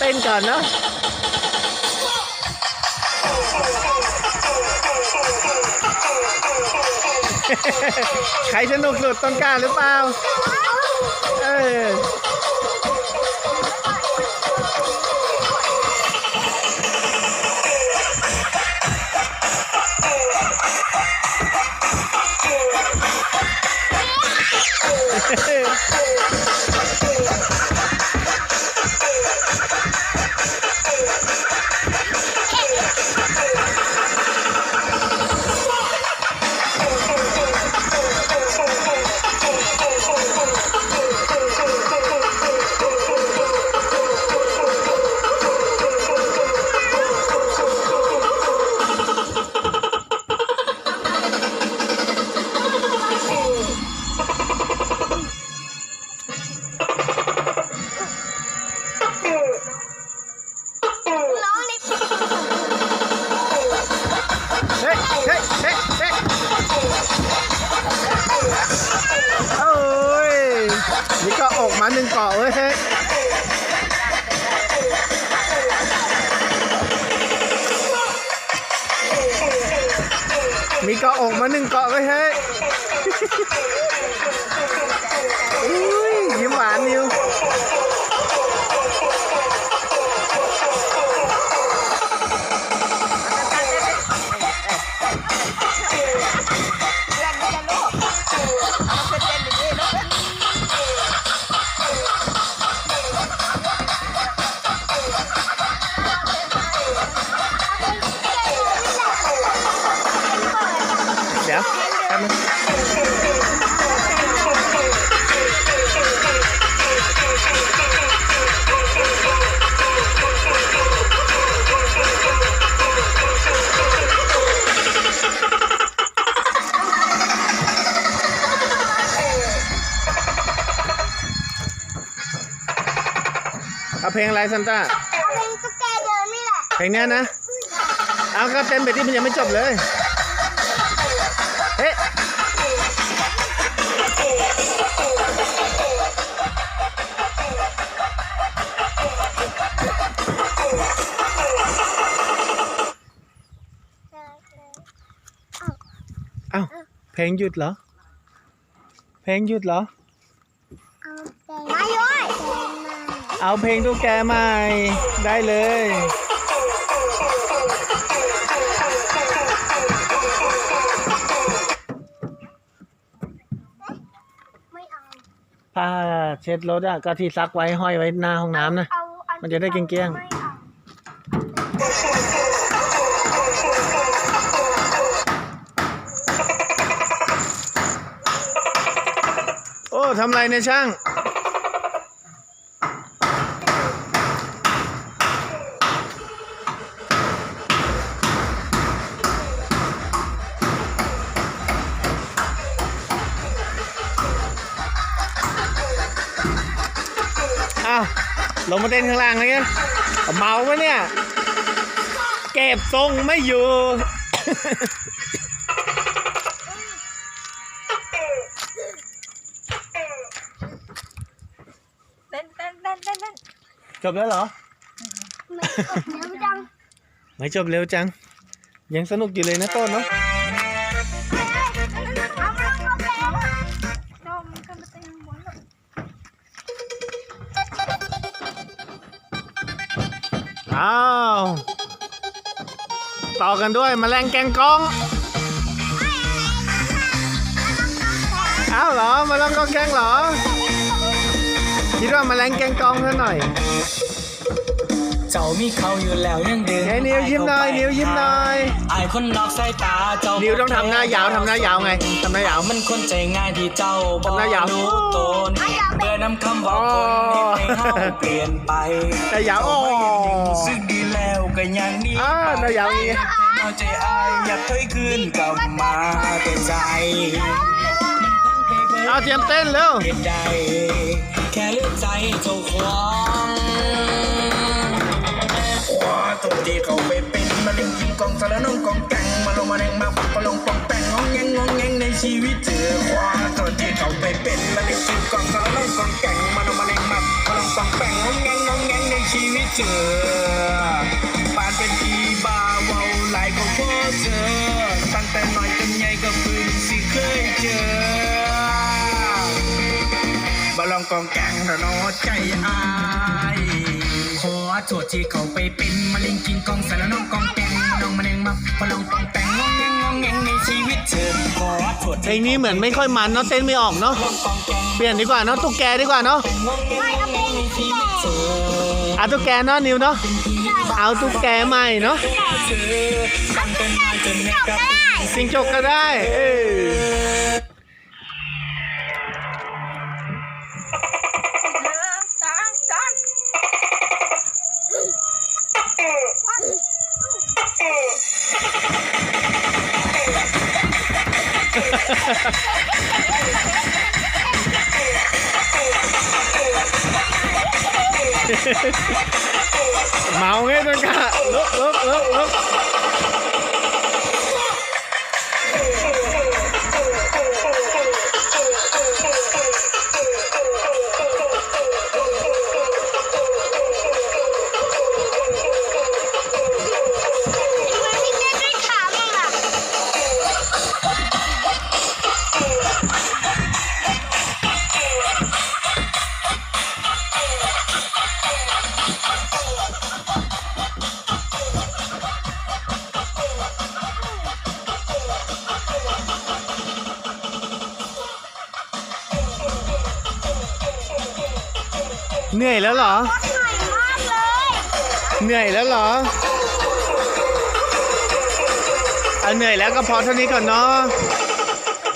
เต้นก่อนเนาะใครสนุกสุดต้นกล้าหรือเปล่า เออ ป่าเอ้ยมีเกาะออกมาหนึ่งเกาะไว้เฮ้ย เอาเพลงอะไรซันต้าเอาเป็นตุ๊กแกเดินนี่แหละเพลงเนี้ยนะ เอาก็เต้นไปที่มันยังไม่จบเลย เฮ้ยเอ้าเพลงหยุดเหรอ เพลงหยุดเหรอมาย้อยเอาเพลงตุ๊กแกใหม่ ได้เลย ผ้าเช็ดรถอะก็ที่ซักไว้ห้อยไว้หน้าห้องน้ำนะ เอาอัมันจะได้เกลี้ยงๆ ไม่เอาโอ้ทำไรเนี่ยช่าง อ้าวลงมาเต้นข้างล่างเลยไงเมาปะเนี่ย เก็บทรงไม่อยู่ เต้นเต้นเต้นเต้นเต้นจบแล้วเหรอ ไม่จบเดี๋ยวจัง ไม่จบเร็วจัง ยังสนุกอยู่เลยนะต้นเนาะ อ้าวต่อกันด้วยแมลงแกงกองอ้าวเหรอแมาลองกองแกงเหรอคิดว่าแมลงแกงกองซะหน่อย เจ้ามีเขาอยู่แล้วยังเดินไอ้นิวยิ้มหน่อยนิวยิ้มหน่อยไอ้คนนอกสายตาเจ้านินิวต้องทำหน้ายาวทำหน้ายาวไงทำหน้ายาว มันคนใจง่ายที่เจ้าบอทำหน้ายาวรู้ตนเมื่อนำคำบอกคนให้เขาเปลี่ยนไปหน้ายาวอ๋อรู้สึกดีแล้วก็ยังดีอ่าหน้ายาวอย่างงี้เอาใจอายอยากเคยคืนกลับมาแต่ใจเอาเตรียมเต้นเร็วเหตุใดแค่เลือกใจเจ้าของ ที่เขาไปเป็นมาเล่นกินกองสารน้องกองแกงมาลงมาแรงมาปักมาลงปองแปงงองแงงงองแงงในชีวิตเจอควาตัวที่เขาไปเป็นมาเล่นกินกองสารน้องกองแกงมาลงมาแรงมามาลงปองแปงงองแงงงองแงงในชีวิตเจอปานเป็นอีบาเวาหลายก็พอเจอตั้งแต่น้อยจนใหญ่ก็เพิ่งสิเคยเจอบาลองกองแกงระนอใจอาย ขอโทษที่เขาไปเป็นมะเร็งกินกองสารน้องกองแกงน้องมะเร็งมาบาลองกองแกงงองแงงงองแงงในชีวิตเธอขอโทษเพลงนี้เหมือนไม่ค่อยมันเนาะเต้นไม่ออกเนาะเปลี่ยนดีกว่าเนาะตุ๊กแกดีกว่าเนาะไม่เอาเพลงที่แก่เอาตุ๊กแกเนาะนิวเนาะเอาตุ๊กแกใหม่เนาะเธอตั้งแต่น้อยจนใหญ่ก็สิงจกก็ได้ เมาไงต้นกะลุกลุกลุกลุก เหนื่อยแล้วเหรอ เหนื่อยมากเลย เหนื่อยแล้วเหรอเอาเหนื่อยแล้วก็พอเท่านี้ก่อนเนาะเ